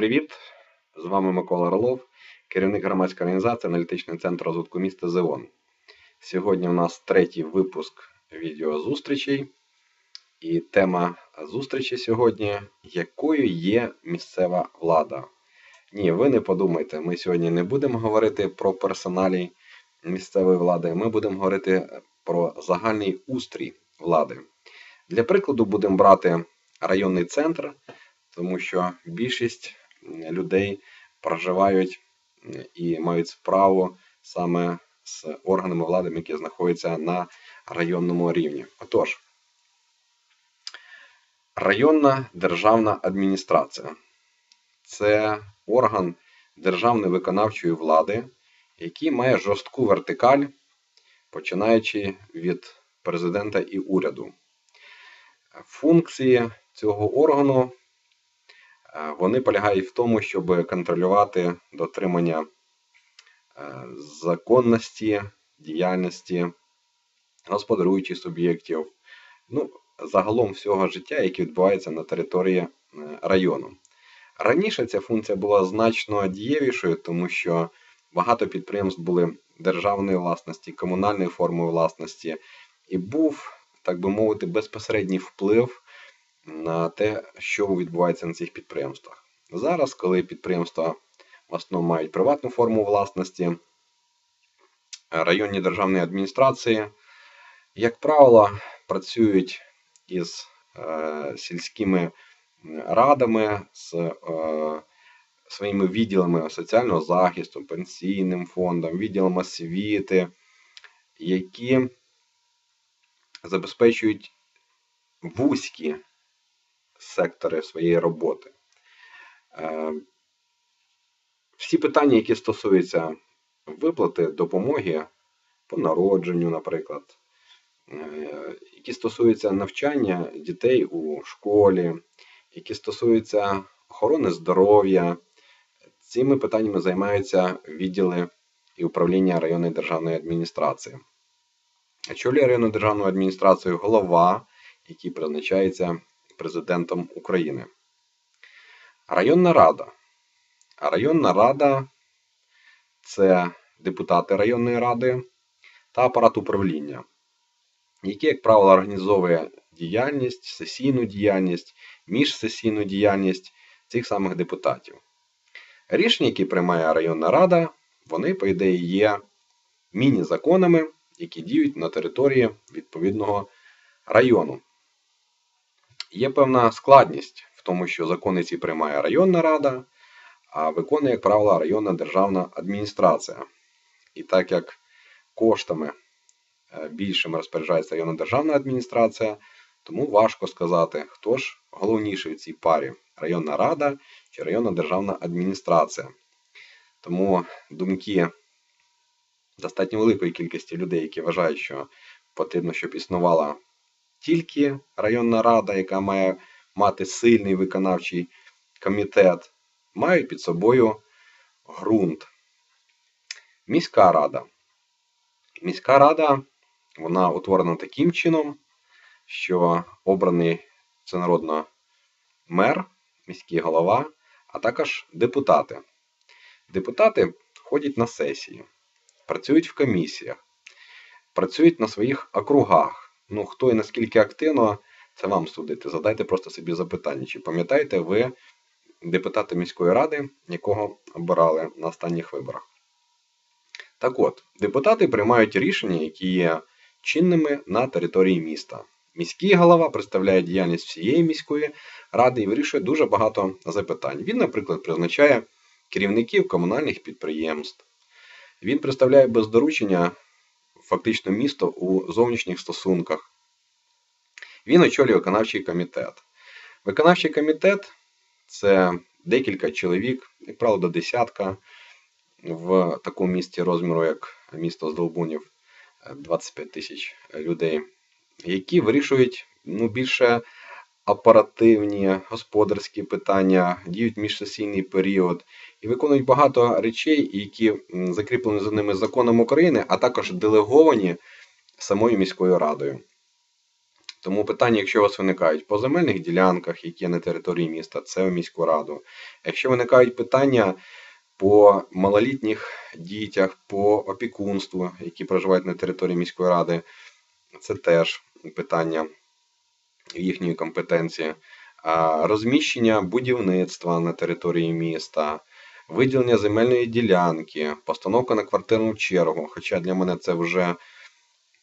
Привіт! З вами Микола Орлов, керівник громадської організації Аналітичний центр розвитку міста ЗЕОН. Сьогодні у нас третій випуск відеозустрічей. І тема зустрічі сьогодні якою є місцева влада. Ні, ви не подумайте, ми сьогодні не будемо говорити про персоналі місцевої влади, ми будемо говорити про загальний устрій влади. Для прикладу, будемо брати районний центр, тому що більшість людей проживають і мають справу саме з органами влади, які знаходяться на районному рівні. Отож, районна державна адміністрація це орган державної виконавчої влади, який має жорстку вертикаль, починаючи від президента і уряду. Функції цього органу вони полягають в тому, щоб контролювати дотримання е, законності, діяльності господаруючих суб'єктів, ну, загалом всього життя, яке відбувається на території е, району. Раніше ця функція була значно дієвішою, тому що багато підприємств були державної власності, комунальної форми власності, і був, так би мовити, безпосередній вплив на те, що відбувається на цих підприємствах. Зараз, коли підприємства в основному мають приватну форму власності, районні державні адміністрації, як правило, працюють із е, сільськими радами, з е, своїми відділами соціального захисту, пенсійним фондом, відділом освіти, які забезпечують вузькі сектори своєї роботи. Е, всі питання, які стосуються виплати допомоги по народженню, наприклад, е, які стосуються навчання дітей у школі, які стосуються охорони здоров'я, цими питаннями займаються відділи і управління районної державної адміністрації. Очолює районну державну адміністрацію голова, який призначається президентом України. Районна рада. Районна рада це депутати районної ради та апарат управління, який, як правило, організовує діяльність, сесійну діяльність, міжсесійну діяльність цих самих депутатів. Рішення, які приймає районна рада, вони, по ідеї, є міні-законами, які діють на території відповідного району. Є певна складність в тому, що закони ці приймає районна рада, а виконує, як правило, районна державна адміністрація. І так як коштами е, більшими розпоряджається районна державна адміністрація, тому важко сказати, хто ж головніший в цій парі районна рада чи районна державна адміністрація. Тому думки достатньо великої кількості людей, які вважають, що потрібно, щоб існувала тільки районна рада, яка має мати сильний виконавчий комітет, мають під собою ґрунт. Міська рада. Міська рада вона утворена таким чином, що обраний всенародно мер, міський голова, а також депутати. Депутати ходять на сесії, працюють в комісіях, працюють на своїх округах. Ну, хто і наскільки активно, це вам судити. Задайте просто собі запитання, чи пам'ятаєте ви депутата міської ради, якого обирали на останніх виборах? Так от, депутати приймають рішення, які є чинними на території міста. Міський голова представляє діяльність всієї міської ради і вирішує дуже багато запитань. Він, наприклад, призначає керівників комунальних підприємств. Він представляє без доручення фактично місто у зовнішніх стосунках. Він очолює виконавчий комітет. Виконавчий комітет це декілька чоловік, як правило, десятка в такому місті розміру, як місто Здолбунів, 25 тисяч людей, які вирішують ну, більше оперативні господарські питання, діють міжсесійний період і виконують багато речей, які закріплені за ними законом України, а також делеговані самою міською радою. Тому питання, якщо у вас виникають по земельних ділянках, які є на території міста, це в міську раду. Якщо виникають питання по малолітніх дітях, по опікунству, які проживають на території міської ради, це теж питання їхньої компетенції. Розміщення будівництва на території міста, виділення земельної ділянки, постановка на квартирну чергу. Хоча для мене це вже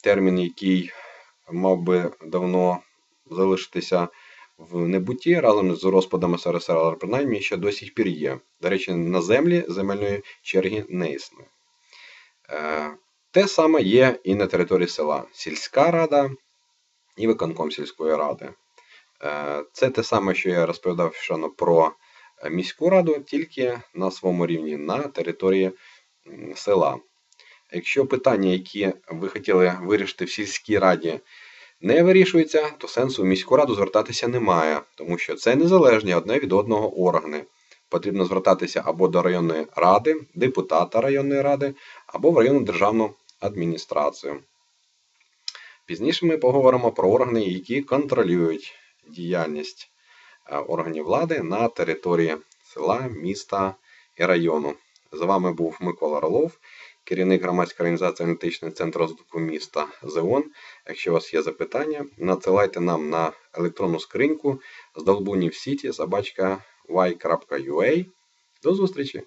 термін, який мав би давно залишитися в небутті разом з розпадом СРСР, але принаймні ще до сих пір є. До речі, на землі земельної черги не існує. Е, Те саме є і на території села. Сільська рада і виконком сільської ради. Е, Це те саме, що я розповідав щойно про е, міську раду, тільки на своєму рівні на території села. Якщо питання, які ви хотіли вирішити в сільській раді, не вирішуються, то сенсу в міську раду звертатися немає, тому що це незалежні одне від одного органи. Потрібно звертатися або до районної ради, депутата районної ради, або в районну державну адміністрацію. Пізніше ми поговоримо про органи, які контролюють діяльність е, органів влади на території села, міста і району. З вами був Микола Ролов, керівник громадської організації Аналітичний центр розвитку міста ЗЕОН. Якщо у вас є запитання, надсилайте нам на електронну скриньку з долбунів сіті собачка y.ua. До зустрічі!